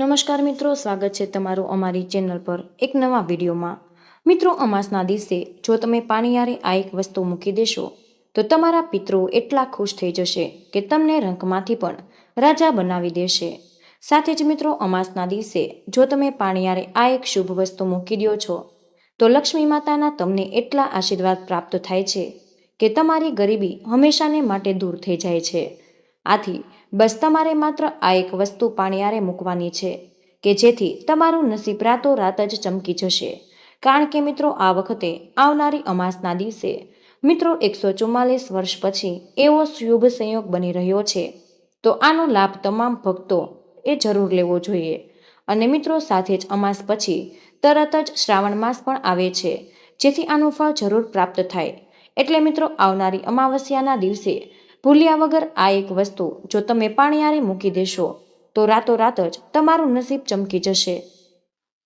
નમસ્કાર મિત્રો, સ્વાગત છે તમારું અમારી ચેનલ પર એક નવા વિડીયોમાં. મિત્રો, અમાસના દિવસે જો તમે પાણીયારે આ એક વસ્તુ મૂકી દેશો, તો તમારા પિતૃઓ એટલા ખુશ થઈ જશે કે તમને રંકમાંથી પણ રાજા બનાવી દેશે. સાથે જ મિત્રો, અમાસના દિવસે જો તમે પાણીયારે આ એક શુભ વસ્તુ મૂકી દો છો, તો લક્ષ્મી માતાના તમને એટલા આશીર્વાદ પ્રાપ્ત થાય છે કે તમારી ગરીબી હંમેશાને માટે દૂર થઈ જાય છે. આથી બસ તમારે માત્ર આ એક વસ્તુ પાણીયારે મૂકવાની છે, કે જેથી તમારું નસીબ રાતો રાત જ ચમકી જશે. કારણ કે મિત્રો, આ વખતે આવનારી અમાસના દિવસે, મિત્રો, એકસો ચુમ્માલીસ વર્ષ પછી એવો શુભ સંયોગ બની રહ્યો છે. તો આનો લાભ તમામ ભક્તો એ જરૂર લેવો જોઈએ. અને મિત્રો, સાથે જ અમાસ પછી તરત જ શ્રાવણ માસ પણ આવે છે, જેથી આનું ફળ જરૂર પ્રાપ્ત થાય. એટલે મિત્રો, આવનારી અમાવસ્યાના દિવસે ભૂલ્યા વગર આ એક વસ્તુ જો તમે પાણીયારે મૂકી દેશો, તો રાતોરાત જ તમારું નસીબ ચમકી જશે.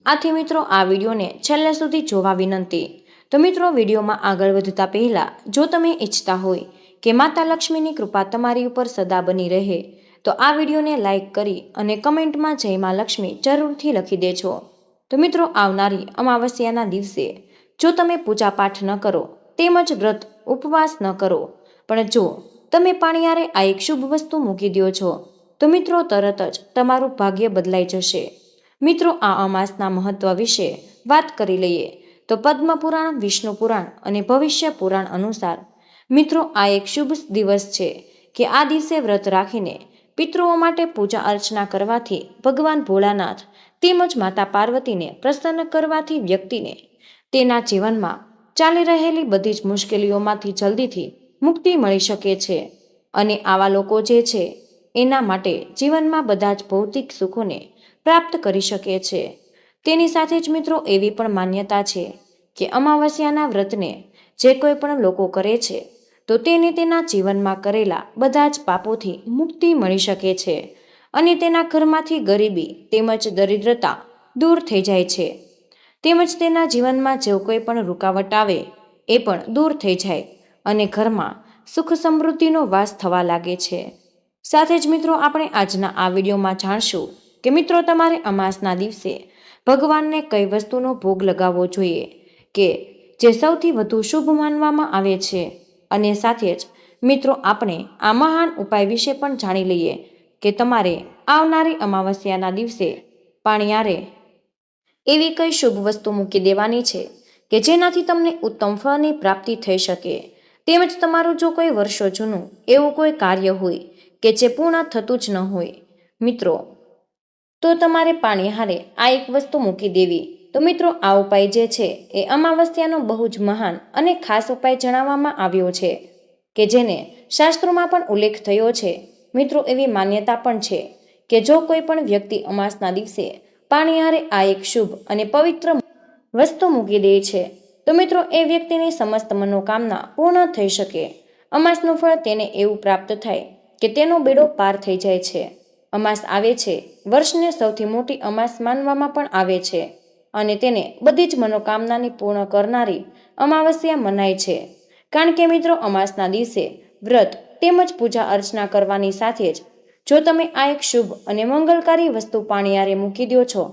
આથી મિત્રો, આ વિડીયોને છેલ્લે સુધી જોવા વિનંતી. તો મિત્રો, વિડીયોમાં આગળ વધતા પહેલાં, જો તમે ઈચ્છતા હોય કે માતા લક્ષ્મીની કૃપા તમારી ઉપર સદા બની રહે, તો આ વિડીયોને લાઈક કરી અને કમેન્ટમાં જય મા લક્ષ્મી જરૂરથી લખી દેજો. તો મિત્રો, આવનારી અમાવસ્યાના દિવસે, જો તમે પૂજાપાઠ ન કરો, તેમજ વ્રત ઉપવાસ ન કરો, પણ જો તમે પાણીયારે આ એક શુભ વસ્તુ મૂકી દો છો. તો મિત્રો, તરત જ તમારું ભાગ્ય બદલાઈ જશે. મિત્રો, આ અમાસના મહત્વ વિશે વાત કરી લઈએ. તો પદ્મ પુરાણ વિષ્ણુ પુરાણ અને ભવિષ્ય પુરાણ અનુસાર, મિત્રો, આ એક શુભ દિવસ છે કે આ દિવસે વ્રત રાખીને પિતૃઓ માટે પૂજા અર્ચના કરવાથી ભગવાન ભોળાનાથ તેમજ માતા પાર્વતીને પ્રસન્ન કરવાથી વ્યક્તિને તેના જીવનમાં ચાલી રહેલી બધી જ મુશ્કેલીઓમાંથી જલ્દીથી મુક્તિ મળી શકે છે. અને આવા લોકો જે છે, એના માટે જીવનમાં બધા જ ભૌતિક સુખોને પ્રાપ્ત કરી શકે છે. તેની સાથે જ મિત્રો એવી પણ માન્યતા છે કે અમાવસ્યાના વ્રતને જે કોઈ પણ લોકો કરે છે, તો તેને તેના જીવનમાં કરેલા બધા જ પાપોથી મુક્તિ મળી શકે છે. અને તેના ઘરમાંથી ગરીબી તેમજ દરિદ્રતા દૂર થઈ જાય છે. તેમજ તેના જીવનમાં જે કોઈ પણ રૂકાવટ આવે, એ પણ દૂર થઈ જાય. અને ઘરમાં સુખ સમૃદ્ધિનો વાસ થવા લાગે છે. સાથે જ મિત્રો, આપણે આજના આ વિડીયોમાં જાણશું કે મિત્રો, તમારે અમાસના દિવસે ભગવાનને કઈ વસ્તુનો ભોગ લગાવવો જોઈએ કે જે સૌથી વધુ શુભ માનવામાં આવે છે? અને સાથે જ મિત્રો, આપણે આ મહાન ઉપાય વિશે પણ જાણી લઈએ કે તમારે આવનારી અમાવસ્યાના દિવસે પાણીયારે એવી કઈ શુભ વસ્તુ મૂકી દેવાની છે કે જેનાથી તમને ઉત્તમ ફળની પ્રાપ્તિ થઈ શકે? તેમજ તમારું જો કોઈ વર્ષો જૂનું એવું કોઈ કાર્ય હોય કે જે પૂર્ણ થતું જ ન હોય, મિત્રો, તો તમારે પાણી હારે આ એક વસ્તુ મૂકી દેવી. તો મિત્રો, આ ઉપાય જે છે એ અમાવસ્યાનો બહુ જ મહાન અને ખાસ ઉપાય જણાવવામાં આવ્યો છે, કે જેને શાસ્ત્રોમાં પણ ઉલ્લેખ થયો છે. મિત્રો, એવી માન્યતા પણ છે કે જો કોઈ પણ વ્યક્તિ અમાસના દિવસે પાણી હારે આ એક શુભ અને પવિત્ર વસ્તુ મૂકી દે છે તો મિત્રો, એ વ્યક્તિની સમસ્ત મનોકામના પૂર્ણ થઈ શકે. અમાસનું ફળ તેને એવું પ્રાપ્ત થાય કે તેનો બેડો પાર થઈ જાય છે. અમાસ આવે છે. વર્ષને સૌથી મોટી અમાસ માનવામાં પણ આવે છે અને તેને બધી જ મનોકામનાની પૂર્ણ કરનારી અમાવસ્યા મનાય છે. કારણ કે મિત્રો, અમાસના દિવસે વ્રત તેમજ પૂજા અર્ચના કરવાની સાથે જ જો તમે આ એક શુભ અને મંગલકારી વસ્તુ પાણીયારે મૂકી દો છો,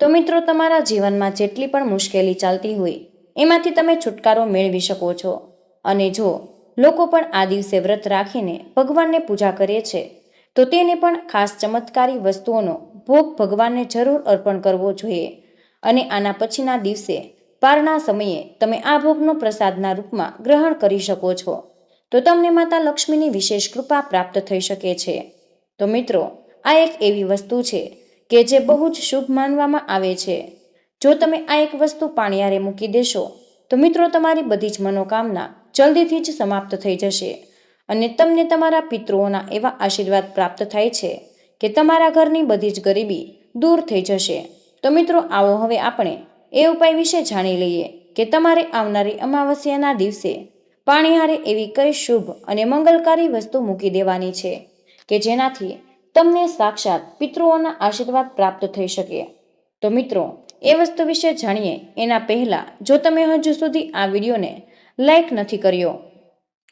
તો મિત્રો, તમારા જીવનમાં જેટલી પણ મુશ્કેલી ચાલતી હોય એમાંથી તમે છુટકારો મેળવી શકો છો. અને જો લોકો પણ આ દિવસે વ્રત રાખીને ભગવાનને પૂજા કરે છે, તો તેને પણ ખાસ ચમત્કારી વસ્તુઓનો ભોગ ભગવાનને જરૂર અર્પણ કરવો જોઈએ. અને આના પછીના દિવસે પારના સમયે તમે આ ભોગનો પ્રસાદના રૂપમાં ગ્રહણ કરી શકો છો. તો તમને માતા લક્ષ્મીની વિશેષ કૃપા પ્રાપ્ત થઈ શકે છે. તો મિત્રો, આ એક એવી વસ્તુ છે કે જે બહુ જ શુભ માનવામાં આવે છે. જો તમે આ એક વસ્તુ પાણિયારે મૂકી દેશો, તો મિત્રો તમારી બધી જ મનોકામના જલ્દીથી જ સમાપ્ત થઈ જશે અને તમને તમારા પિતૃઓના એવા આશીર્વાદ પ્રાપ્ત થાય છે કે તમારા ઘરની બધી જ ગરીબી દૂર થઈ જશે. તો મિત્રો, આવો હવે આપણે એ ઉપાય વિશે જાણી લઈએ કે તમારે આવનારી અમાવસ્યાના દિવસે પાણીહારે એવી કઈ શુભ અને મંગલકારી વસ્તુ મૂકી દેવાની છે કે જેનાથી તમને સાક્ષાત પિતૃઓના આશીર્વાદ પ્રાપ્ત થઈ શકે. તો મિત્રો એ વસ્તુ વિશે જાણીએ એના પહેલાં જો તમે હજુ સુધી આ વિડીયોને લાઈક નથી કર્યો,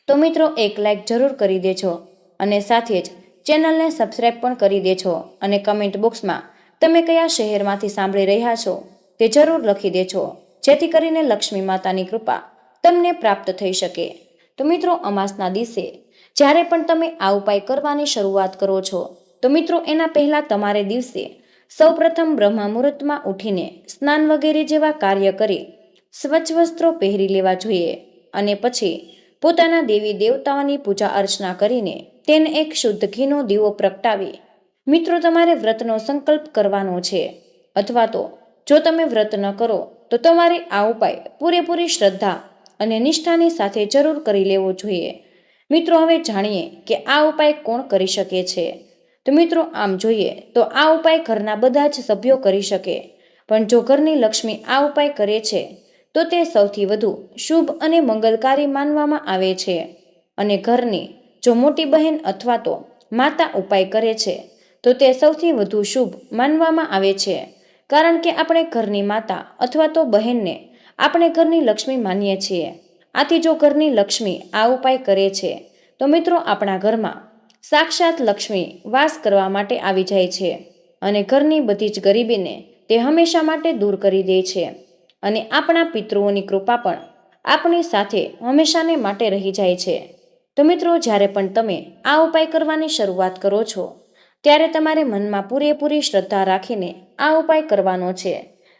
તો મિત્રો એક લાઇક જરૂર કરી દેજો અને સાથે જ ચેનલને સબસ્ક્રાઈબ પણ કરી દેજો અને કમેન્ટ બોક્સમાં તમે કયા શહેરમાંથી સાંભળી રહ્યા છો તે જરૂર લખી દેજો, જેથી કરીને લક્ષ્મી માતાની કૃપા તમને પ્રાપ્ત થઈ શકે. તો મિત્રો, અમાસના દિવસે જ્યારે પણ તમે આ ઉપાય કરવાની શરૂઆત કરો છો, તો મિત્રો, એના પહેલાં તમારે દિવસે સૌપ્રથમ બ્રહ્મા મુહૂર્તમાં ઉઠીને સ્નાન વગેરે જેવા કાર્ય કરી સ્વચ્છ વસ્ત્રો પહેરી લેવા જોઈએ અને પછી પોતાના દેવી દેવતાઓની પૂજા અર્ચના કરીને તેને એક શુદ્ધ ઘીનો દીવો પ્રગટાવી, મિત્રો, તમારે વ્રતનો સંકલ્પ કરવાનો છે. અથવા તો, જો તમે વ્રત ન કરો, તો તમારે આ ઉપાય પૂરેપૂરી શ્રદ્ધા અને નિષ્ઠાની સાથે જરૂર કરી લેવો જોઈએ. મિત્રો, હવે જાણીએ કે આ ઉપાય કોણ કરી શકે છે. તો મિત્રો, આમ જોઈએ તો આ ઉપાય ઘરના બધા જ સભ્યો કરી શકે. પણ જો ઘરની લક્ષ્મી આ ઉપાય કરે છે, તો તે સૌથી વધુ શુભ અને મંગલકારી માનવામાં આવે છે. અને ઘરની જો મોટી બહેન અથવા તો માતા ઉપાય કરે છે, તો તે સૌથી વધુ શુભ માનવામાં આવે છે. કારણ કે આપણે ઘરની માતા અથવા તો બહેનને આપણે ઘરની લક્ષ્મી માનીએ છીએ. આથી જો ઘરની લક્ષ્મી આ ઉપાય કરે છે, તો મિત્રો આપણા ઘરમાં સાક્ષાત લક્ષ્મી વાસ કરવા માટે આવી જાય છે અને ઘરની બધી જ ગરીબીને તે હંમેશા માટે દૂર કરી દે છે અને આપણા પિતૃઓની કૃપા પણ આપણી સાથે હંમેશાને માટે રહી જાય છે. તો મિત્રો, જ્યારે પણ તમે આ ઉપાય કરવાની શરૂઆત કરો છો, ત્યારે તમારે મનમાં પૂરેપૂરી શ્રદ્ધા રાખીને આ ઉપાય કરવાનો છે.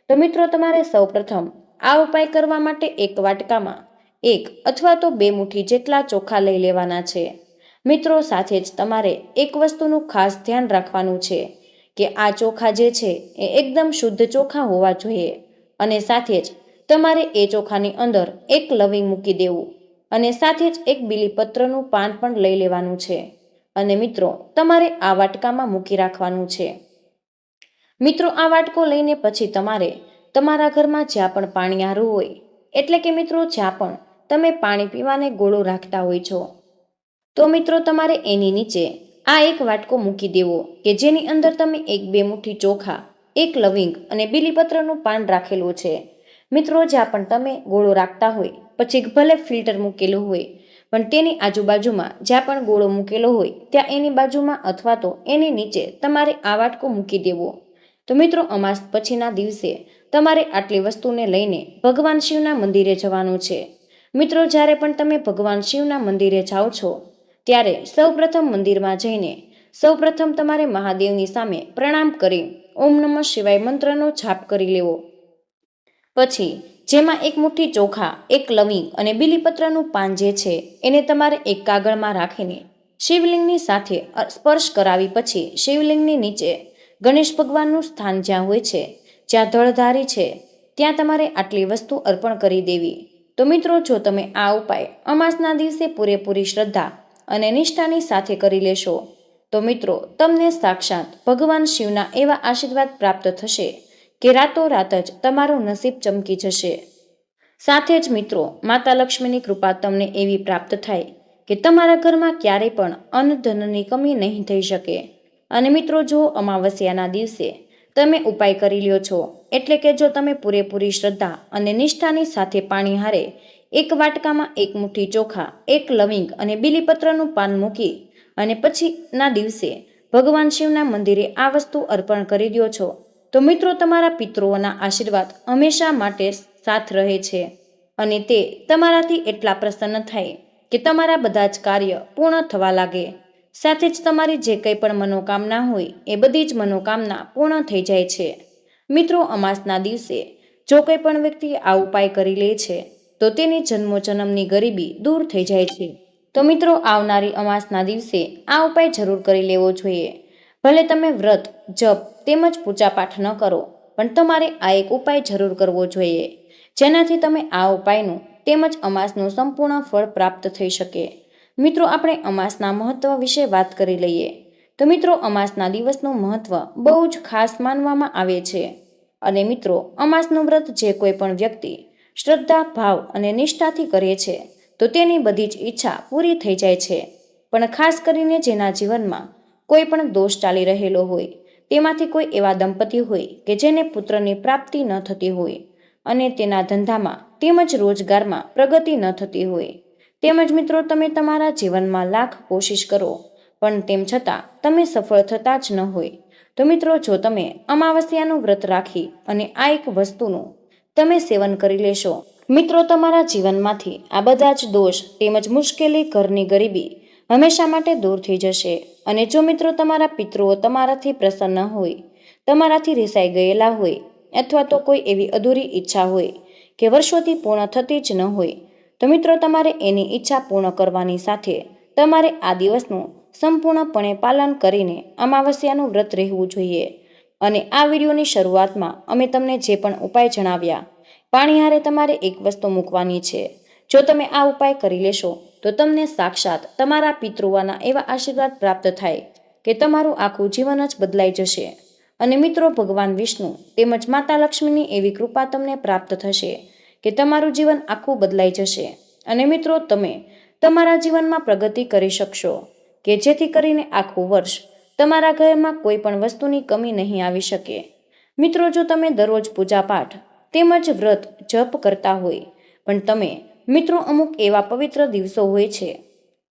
તો મિત્રો, તમારે સૌપ્રથમ આ ઉપાય કરવા માટે એક વાટકામાં એક અથવા તો બે મુઠ્ઠી જેટલા ચોખા લઈ લેવાના છે. મિત્રો, સાથે જ તમારે એક વસ્તુનું ખાસ ધ્યાન રાખવાનું છે કે આ ચોખા જે છે એ એકદમ શુદ્ધ ચોખા હોવા જોઈએ અને સાથે જ તમારે એ ચોખાની અંદર એક લવિંગ મૂકી દેવું અને સાથે જ એક બીલીપત્રનું પાન પણ લઈ લેવાનું છે. અને મિત્રો, તમારે આ વાટકામાં મૂકી રાખવાનું છે. મિત્રો, આ વાટકો લઈને પછી તમારે તમારા ઘરમાં જ્યાં પણ પાણી આરું હોય, એટલે કે મિત્રો, જ્યાં પણ તમે પાણી પીવાને ગોળો રાખતા હોય છો તો મિત્રો તમારે એની નીચે આ એક વાટકો મૂકી દેવો કે જેની અંદર તમે એક બે મુઠ્ઠી ચોખા, એક લવિંગ અને બીલીપત્રનું પાન રાખેલું છે. મિત્રો, જ્યાં પણ તમે ગોળો રાખતા હોય, પછી ભલે ફિલ્ટર મૂકેલું હોય, પણ તેની આજુબાજુમાં જ્યાં પણ ગોળો મૂકેલો હોય, ત્યાં એની બાજુમાં અથવા તો એની નીચે તમારે આ વાટકો મૂકી દેવો. તો મિત્રો, અમાસ પછીના દિવસે તમારે આટલી વસ્તુને લઈને ભગવાન શિવના મંદિરે જવાનું છે. મિત્રો, જ્યારે પણ તમે ભગવાન શિવના મંદિરે જાઓ છો ત્યારે સૌપ્રથમ મંદિરમાં જઈને સૌપ્રથમ તમારે મહાદેવની સામે પ્રણામ કરી ઓમ નમઃ શિવાય મંત્રનો છાપ કરી લેવો. પછી જેમાં એક મુઠ્ઠી ચોખા, એક લવિંગ અને બીલીપત્રનું પાન જે છે એને તમારે એક કાગળમાં રાખીને શિવલિંગની સાથે સ્પર્શ કરાવી પછી શિવલિંગની નીચે ગણેશ ભગવાનનું સ્થાન જ્યાં હોય છે, જ્યાં ધળધારી છે, ત્યાં તમારે આટલી વસ્તુ અર્પણ કરી દેવી. તો મિત્રો, જો તમે આ ઉપાય અમાસના દિવસે પૂરેપૂરી શ્રદ્ધા અને નિષ્ઠાની સાથે કરી લેશો. તો મિત્રો, તમને સાક્ષાત ભગવાન શિવના એવા આશીર્વાદ પ્રાપ્ત થશે કે રાતોરાત જ તમારું નસીબ ચમકી જશે. સાથે જ મિત્રો, માતા લક્ષ્મીની કૃપા તમને એવી પ્રાપ્ત થાય કે તમારા ઘરમાં ક્યારેય પણ અન્ન કમી નહીં થઈ શકે. અને મિત્રો, જો અમાવસ્યાના દિવસે તમે ઉપાય કરી લ્યો છો, એટલે કે જો તમે પૂરેપૂરી શ્રદ્ધા અને નિષ્ઠાની સાથે પાણી હારે એક વાટકામાં એક મુઠ્ઠી ચોખા, એક લવિંગ અને બીલીપત્રનું પાન મૂકી અને પછીના દિવસે ભગવાન શિવના મંદિરે આ વસ્તુ અર્પણ કરી દો છો. તો મિત્રો, તમારા પિતૃઓના આશીર્વાદ હંમેશા માટે સાથ રહે છે અને તે તમારાથી એટલા પ્રસન્ન થાય કે તમારા બધા જ કાર્ય પૂર્ણ થવા લાગે. સાથે જ તમારી જે કંઈ પણ મનોકામના હોય એ બધી જ મનોકામના પૂર્ણ થઈ જાય છે. મિત્રો, અમાસના દિવસે જો કંઈ પણ વ્યક્તિ આ ઉપાય કરી લે છે તો તેની જન્મો જન્મની ગરીબી દૂર થઈ જાય છે. તો મિત્રો, આવનારી અમાસના દિવસે આ ઉપાય જરૂર કરી લેવો જોઈએ. ભલે તમે વ્રત, જપ તેમજ પૂજાપાઠ ન કરો, પણ તમારે આ એક ઉપાય જરૂર કરવો જોઈએ, જેનાથી તમે આ ઉપાયનું તેમજ અમાસનું સંપૂર્ણ ફળ પ્રાપ્ત થઈ શકે. મિત્રો, આપણે અમાસના મહત્વ વિશે વાત કરી લઈએ. તો મિત્રો, અમાસના દિવસનું મહત્વ બહુ જ ખાસ માનવામાં આવે છે. અને મિત્રો, અમાસનું વ્રત જે કોઈ પણ વ્યક્તિ શ્રદ્ધા, ભાવ અને નિષ્ઠાથી કરે છે, તો તેની બધી જ ઈચ્છા પૂરી થઈ જાય છે. પણ ખાસ કરીને જેના જીવનમાં કોઈ પણ દોષ ચાલી રહેલો હોય, તેમાંથી કોઈ એવા દંપતી હોય કે જેને પુત્રની પ્રાપ્તિ ન થતી હોય અને તેના ધંધામાં તેમજ રોજગારમાં પ્રગતિ ન થતી હોય. તેમજ મિત્રો, તમે તમારા જીવનમાં લાખ કોશિશ કરો, પણ તેમ છતાં તમે સફળ થતા જ ન હોય. તો મિત્રો, જો તમે અમાવસ્યાનું વ્રત રાખી અને આ એક વસ્તુનું તમે સેવન કરી લેશો. મિત્રો, તમારા જીવનમાંથી આ બધા જ દોષ તેમજ મુશ્કેલી ઘરની ગરીબી હંમેશા માટે દૂર થઈ જશે અને જો મિત્રો, તમારા પિતૃઓ તમારાથી પ્રસન્ન હોય, તમારાથી રિસાઈ ગયેલા હોય અથવા તો કોઈ એવી અધૂરી ઈચ્છા હોય કે વર્ષોથી પૂર્ણ થતી જ ન હોય, તો મિત્રો, તમારે એની ઈચ્છા પૂર્ણ કરવાની સાથે તમારે આ દિવસનું સંપૂર્ણપણે પાલન કરીને અમાવસ્યાનું વ્રત રહેવું જોઈએ. અને આ વિડીયોની શરૂઆતમાં અમે તમને જે પણ ઉપાય જણાવ્યા, પાણી હારે તમારે એક વસ્તુ મૂકવાની છે. જો તમે આ ઉપાય કરી લેશો, તો તમને સાક્ષાત તમારા પિતૃઓના એવા આશીર્વાદ પ્રાપ્ત થાય કે તમારું આખું જીવન જ બદલાઈ જશે. અને મિત્રો, ભગવાન વિષ્ણુ તેમજ માતા લક્ષ્મીની એવી કૃપા તમને પ્રાપ્ત થશે કે તમારું જીવન આખું બદલાઈ જશે. અને મિત્રો, તમે તમારા જીવનમાં પ્રગતિ કરી શકશો કે જેથી કરીને આખું વર્ષ તમારા ઘરમાં કોઈ પણ વસ્તુની કમી નહીં આવી શકે. મિત્રો, જો તમે દરરોજ પૂજાપાઠ તેમજ વ્રત જપ કરતા હોય, પણ તમે મિત્રો અમુક એવા પવિત્ર દિવસો હોય છે,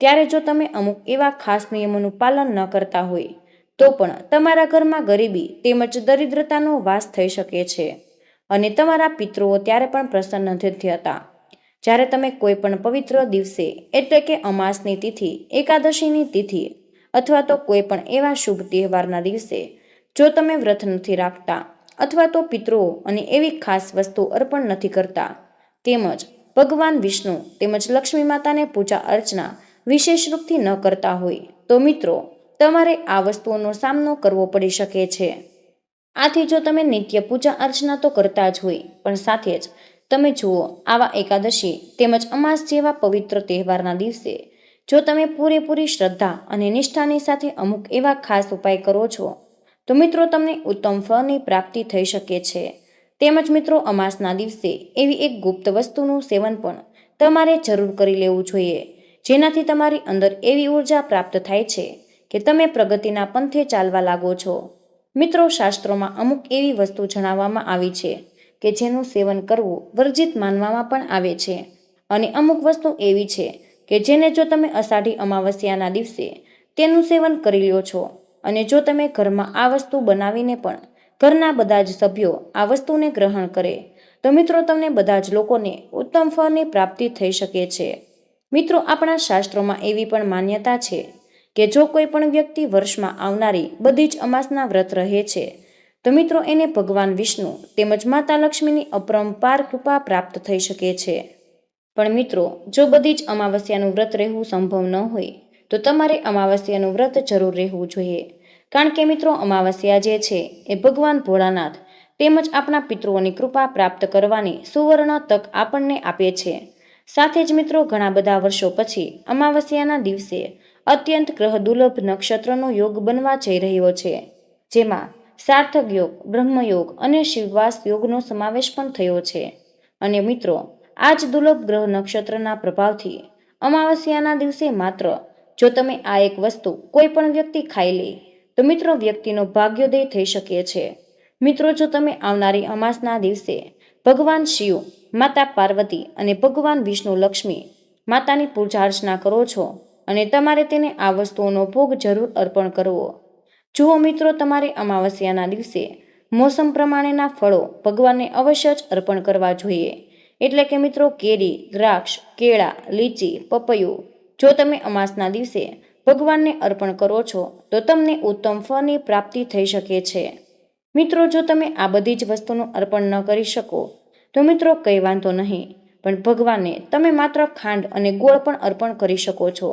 ત્યારે જો તમે અમુક એવા ખાસ નિયમોનું પાલન ન કરતા હોય, તો પણ તમારા ઘરમાં ગરીબી તેમજ દરિદ્રતાનો વાસ થઈ શકે છે અને તમારા પિતૃઓ ત્યારે પણ પ્રસન્ન નથી હતા જ્યારે તમે કોઈ પણ પવિત્ર દિવસે એટલે કે અમાસની તિથિ, એકાદશીની તિથિ અથવા તો કોઈ પણ એવા શુભ તહેવારના દિવસે, જો તમે વ્રત નથી રાખતા અથવા તો પિતૃઓ અને એવી ખાસ વસ્તુ અર્પણ નથી કરતા, તેમજ ભગવાન વિષ્ણુ તેમજ લક્ષ્મી માતાને પૂજા અર્ચના વિશેષ રૂપથી ન કરતા હોય, તો મિત્રો, તમારે આ વસ્તુઓનો સામનો કરવો પડી શકે છે. આથી જો તમે નિત્ય પૂજા અર્ચના તો કરતા જ હોય, પણ સાથે જ તમે જુઓ, આવા એકાદશી તેમજ અમાસ જેવા પવિત્ર તહેવારના દિવસે જો તમે પૂરેપૂરી શ્રદ્ધા અને નિષ્ઠાની સાથે અમુક એવા ખાસ ઉપાય કરો છો, તો મિત્રો તમને ઉત્તમ ફળની પ્રાપ્તિ થઈ શકે છે. તેમજ મિત્રો, અમાસના દિવસે એવી એક ગુપ્ત વસ્તુનું સેવન પણ તમારે જરૂર કરી લેવું જોઈએ, જેનાથી તમારી અંદર એવી ઊર્જા પ્રાપ્ત થાય છે કે તમે પ્રગતિના પંથે ચાલવા લાગો છો. મિત્રો, શાસ્ત્રોમાં અમુક એવી વસ્તુ જણાવવામાં આવી છે કે જેનું સેવન કરવું વર્જિત માનવામાં પણ આવે છે. અને અમુક વસ્તુ એવી છે કે જેને જો તમે અષાઢી અમાવસ્યાના દિવસે તેનું સેવન કરી લ્યો છો અને જો તમે ઘરમાં આ વસ્તુ બનાવીને પણ ઘરના બધા જ સભ્યો આ વસ્તુને ગ્રહણ કરે, તો મિત્રો તમને બધા જ લોકોને ઉત્તમ ફળની પ્રાપ્તિ થઈ શકે છે. મિત્રો, આપણા શાસ્ત્રોમાં એવી પણ માન્યતા છે કે જો કોઈ પણ વ્યક્તિ વર્ષમાં આવનારી બધી જ અમાસના વ્રત રહે છે, તો મિત્રો એને ભગવાન વિષ્ણુ તેમજ માતા લક્ષ્મીની અપરંપાર કૃપા પ્રાપ્ત થઈ શકે છે. પણ મિત્રો, જો બધી જ અમાવસ્યાનું વ્રત રહેવું સંભવ ન હોય, તો તમારે અમાવસ્યાનું વ્રત જરૂર રહેવું જોઈએ. કારણ કે મિત્રો, અમાવસ્યા જે છે એ ભગવાન ભોળાનાથ તેમજ આપણા પિતૃઓની કૃપા પ્રાપ્ત કરવાની સુવર્ણ તક આપણને આપે છે. સાથે જ મિત્રો, ઘણા બધા વર્ષો પછી અમાવસ્યાના દિવસે અત્યંત ગ્રહ દુર્લભ નક્ષત્રનો યોગ બનવા જઈ રહ્યો છે. જેમાં સાર્થક યોગ, બ્રહ્મયોગ અને શિવવાસ યોગનો સમાવેશ પણ થયો છે. અને મિત્રો આ જ દુર્લભ ગ્રહ નક્ષત્રના પ્રભાવથી અમાવસ્યાના દિવસે માત્ર જો તમે આ એક વસ્તુ કોઈ પણ વ્યક્તિ ખાઈ લે, તો મિત્રો વ્યક્તિનો ભાગ્યોદય થઈ શકે છે. મિત્રો, જો તમે આવનારી અમાસના દિવસે ભગવાન શિવ, માતા પાર્વતી અને ભગવાન વિષ્ણુ લક્ષ્મી માતાની પૂજા અર્ચના કરો છો અને તમારે તેને આ વસ્તુઓનો ભોગ જરૂર અર્પણ કરવો. જુઓ મિત્રો, તમારે અમાવસ્યાના દિવસે મોસમ પ્રમાણેના ફળો ભગવાનને અવશ્ય જ અર્પણ કરવા જોઈએ. એટલે કે મિત્રો કેરી, દ્રાક્ષ, કેળા, લીચી, પપૈયું, જો તમે અમાસના દિવસે ભગવાનને અર્પણ કરો છો, તો તમને ઉત્તમ ફળની પ્રાપ્તિ થઈ શકે છે. મિત્રો, જો તમે આ બધી જ વસ્તુનું અર્પણ ન કરી શકો, તો મિત્રો કંઈ વાંધો નહીં, પણ ભગવાનને તમે માત્ર ખાંડ અને ગોળ પણ અર્પણ કરી શકો છો,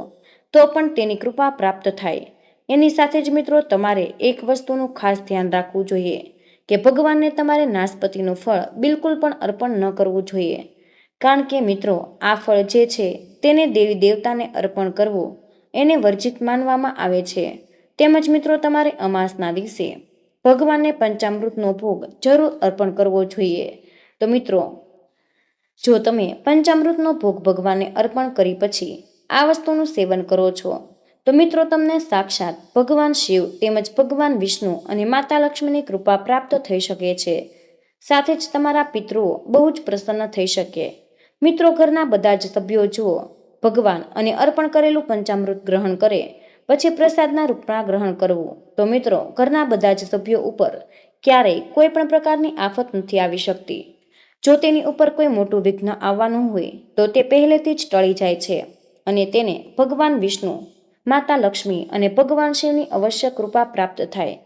તો પણ તેની કૃપા પ્રાપ્ત થાય. એની સાથે જ મિત્રો તમારે એક વસ્તુનું ખાસ ધ્યાન રાખવું જોઈએ. કે ભગવાનને તમારે નાશપતિનું ફળ બિલકુલ પણ અર્પણ ન કરવું જોઈએ. કારણ કે મિત્રો, આ ફળ જે છે, તેને દેવી દેવતાને અર્પણ કરવું એને વર્જિત માનવામાં આવે છે. તેમજ મિત્રો, તમારે અમાસના દિવસે ભગવાનને પંચામૃતનો ભોગ જરૂર અર્પણ કરવો જોઈએ. તો મિત્રો, જો તમે પંચામૃતનો ભોગ ભગવાનને અર્પણ કરી પછી આ વસ્તુનું સેવન કરો છો તો મિત્રો, તમને સાક્ષાત ભગવાન શિવ તેમજ ભગવાન વિષ્ણુ અને માતા લક્ષ્મીની કૃપા પ્રાપ્ત થઈ શકે છે. સાથે જ તમારા પિતૃઓ બહુ જ પ્રસન્ન થઈ શકે. મિત્રો, ઘરના બધા જ સભ્યો જુઓ, ભગવાન અને અર્પણ કરેલું પંચામૃત ગ્રહણ કરે, પછી પ્રસાદના રૂપમાં ગ્રહણ કરવું. તો મિત્રો, ઘરના બધા જ સભ્યો ઉપર ક્યારેય કોઈ પણ પ્રકારની આફત નથી આવી શકતી. જો તેની ઉપર કોઈ મોટું વિઘ્ન આવવાનું હોય, તો તે પહેલેથી જ ટળી જાય છે અને તેને ભગવાન વિષ્ણુ માતા લક્ષ્મી અને ભગવાન શિવની અવશ્ય કૃપા પ્રાપ્ત થાય.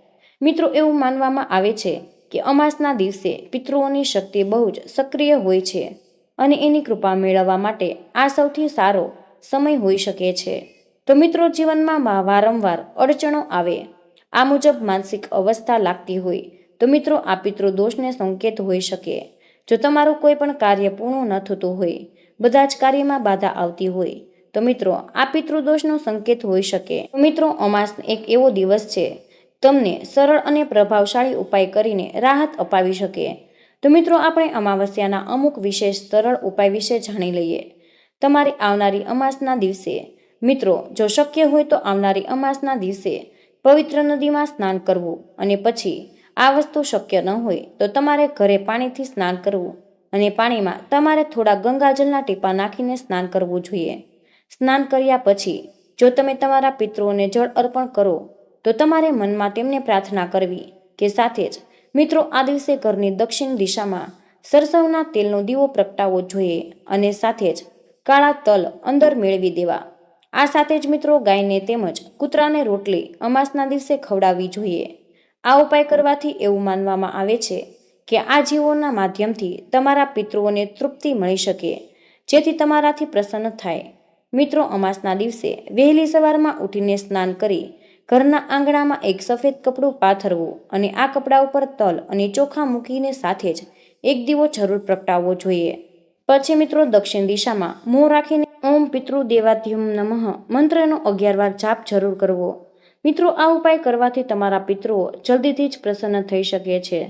મિત્રો, એવું માનવામાં આવે છે કે અમાસના દિવસે પિતૃઓની શક્તિ બહુ જ સક્રિય હોય છે અને એની કૃપા મેળવવા માટે આ સૌથી સારો સમય હોઈ શકે છે. તો મિત્રો, જીવનમાં વારંવાર અડચણો આવે, આ મુજબ માનસિક અવસ્થા લાગતી હોય, તો મિત્રો, આ પિતૃદોષને સંકેત હોઈ શકે. જો તમારું કોઈ પણ કાર્ય પૂર્ણ ન થતું હોય, બધા જ કાર્યમાં બાધા આવતી હોય તો મિત્રો, આ પિતૃદોષનો સંકેત હોઈ શકે. મિત્રો, અમાસ એક એવો દિવસ છે. તમને સરળ અને પ્રભાવશાળી ઉપાય કરીને રાહત અપાવી શકે. તો મિત્રો, આપણે અમાવસ્યાના અમુક વિશેષ સરળ ઉપાય વિશે જાણી લઈએ. તમારી આવનારી અમાસના દિવસે. મિત્રો, જો શક્ય હોય તો આવનારી અમાસના દિવસે પવિત્ર નદીમાં સ્નાન કરવું અને પછી આ વસ્તુ શક્ય ન હોય તો તમારે ઘરે પાણીથી સ્નાન કરવું અને પાણીમાં તમારે થોડા ગંગાજળના ટીપા નાખીને સ્નાન કરવું જોઈએ. સ્નાન કર્યા પછી, જો તમે તમારા પિતૃઓને જળ અર્પણ કરો, તો તમારે મનમાં તેમને પ્રાર્થના કરવી કે સાથે જ મિત્રો આ દિવસે ઘરની દક્ષિણ દિશામાં સરસવના તેલનો દીવો પ્રગટાવવો જોઈએ અને સાથે જ કાળા તલ અંદર મેળવી દેવા. આ સાથે જ મિત્રો ગાયને તેમજ કૂતરાને રોટલી અમાસના દિવસે ખવડાવવી જોઈએ. આ ઉપાય કરવાથી એવું માનવામાં આવે છે કે આ જીવોના માધ્યમથી તમારા પિતૃઓને તૃપ્તિ મળી શકે, જેથી તમારાથી પ્રસન્ન થાય. મિત્રો, અમાસના દિવસે વહેલી સવારમાં ઉઠીને સ્નાન કરી ઘરના આંગણામાં એક સફેદ કપડું પાથરવું અને આ કપડા ઉપર તલ અને ચોખા મૂકીને સાથે જ એક દીવો જરૂર પ્રગટાવવો જોઈએ. પછી મિત્રો, દક્ષિણ દિશામાં મોં રાખીને ઓમ પિતૃ દેવાધ્યમ નમઃ મંત્રનો અગિયાર વાર જાપ જરૂર કરવો. મિત્રો, આ ઉપાય કરવાથી તમારા પિતૃઓ જલ્દીથી જ પ્રસન્ન થઈ શકે છે.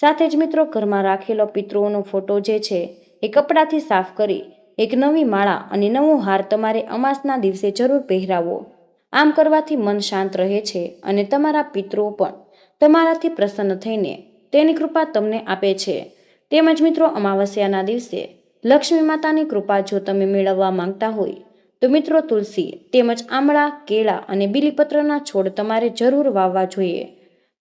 સાથે જ મિત્રો, ઘરમાં રાખેલો પિતૃઓનો ફોટો જે છે એ કપડાથી સાફ કરી એક નવી માળા અને નવો હાર તમારે અમાસના દિવસે જરૂર પહેરાવો. આમ કરવાથી મન શાંત રહે છે અને તમારા પિતૃઓ પણ. તમારાથી પ્રસન્ન થઈને તેની કૃપા તમને આપે છે. તેમજ મિત્રો, અમાવસ્યાના દિવસે લક્ષ્મી માતાની કૃપા જો તમે મેળવવા માંગતા હોય, તો મિત્રો, તુલસી તેમજ આમળા, કેળા અને બીલીપત્રના છોડ તમારે જરૂર વાવવા જોઈએ.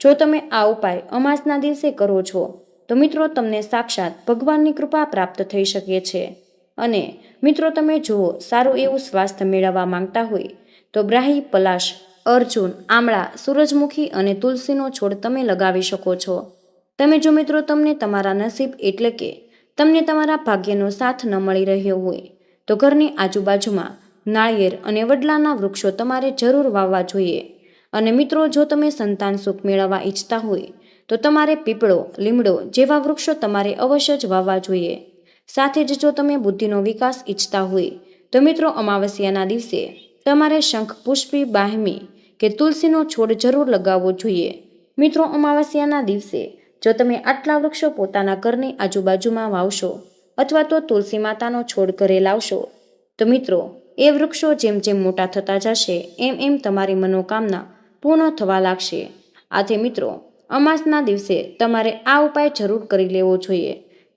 જો તમે આ ઉપાય અમાસના દિવસે કરો છો, તો મિત્રો, તમને સાક્ષાત ભગવાનની કૃપા પ્રાપ્ત થઈ શકે છે. અને મિત્રો તમે જુઓ, સારું એવું સ્વાસ્થ્ય મેળવવા માંગતા હોય તો બ્રાહી પલાશ, અર્જુન, આમળા, સૂરજમુખી અને તુલસીનો છોડ તમે લગાવી શકો છો. તમે જો મિત્રો તમને તમારા નસીબ એટલે કે તમને તમારા ભાગ્યનો સાથ ન મળી રહ્યો હોય, તો ઘરની આજુબાજુમાં નાળિયેર અને વડલાના વૃક્ષો તમારે જરૂર વાવવા જોઈએ. અને મિત્રો, જો તમે સંતાન સુખ મેળવવા ઈચ્છતા હોય, તો તમારે પીપળો, લીમડો જેવા વૃક્ષો તમારે અવશ્ય જ વાવવા જોઈએ. સાથે જ જો તમે બુદ્ધિનો વિકાસ ઈચ્છતા હોય, તો મિત્રો અમાવસ્યાના દિવસે તમારે શંખ, પુષ્પી, બાહમી કે તુલસીનો છોડ જરૂર લગાવવો જોઈએ. મિત્રો અમાવસ્યાના દિવસે જો તમે આટલા વૃક્ષો પોતાના ઘરની આજુબાજુમાં વાવશો અથવા તો તુલસી માતાનો છોડ ઘરે લાવશો, તો મિત્રો એ વૃક્ષો જેમ જેમ મોટા થતા જશે, એમ એમ તમારી મનોકામના પૂર્ણ થવા લાગશે. આથી મિત્રો અમાસના દિવસે તમારે આ ઉપાય જરૂર કરી લેવો જોઈએ.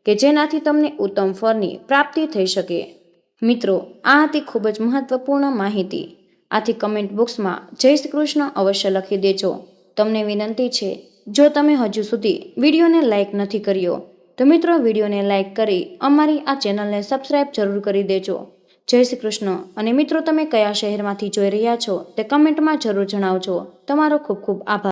કે જેનાથી તમને ઉત્તમ ફળની પ્રાપ્તિ થઈ શકે. મિત્રો, આ હતી ખૂબ જ મહત્વપૂર્ણ માહિતી. આથી કમેન્ટ બોક્સમાં જય શ્રી કૃષ્ણ અવશ્ય લખી દેજો. તમને વિનંતી છે, જો તમે હજુ સુધી વિડીયોને લાઇક નથી કર્યો, તો મિત્રો વિડીયોને લાઇક કરી અમારી આ ચેનલને સબસ્ક્રાઇબ જરૂર કરી દેજો. જય શ્રી કૃષ્ણ. અને મિત્રો, તમે કયા શહેરમાંથી જોઈ રહ્યા છો તે કમેન્ટમાં જરૂર જણાવજો. તમારો ખૂબ ખૂબ આભાર.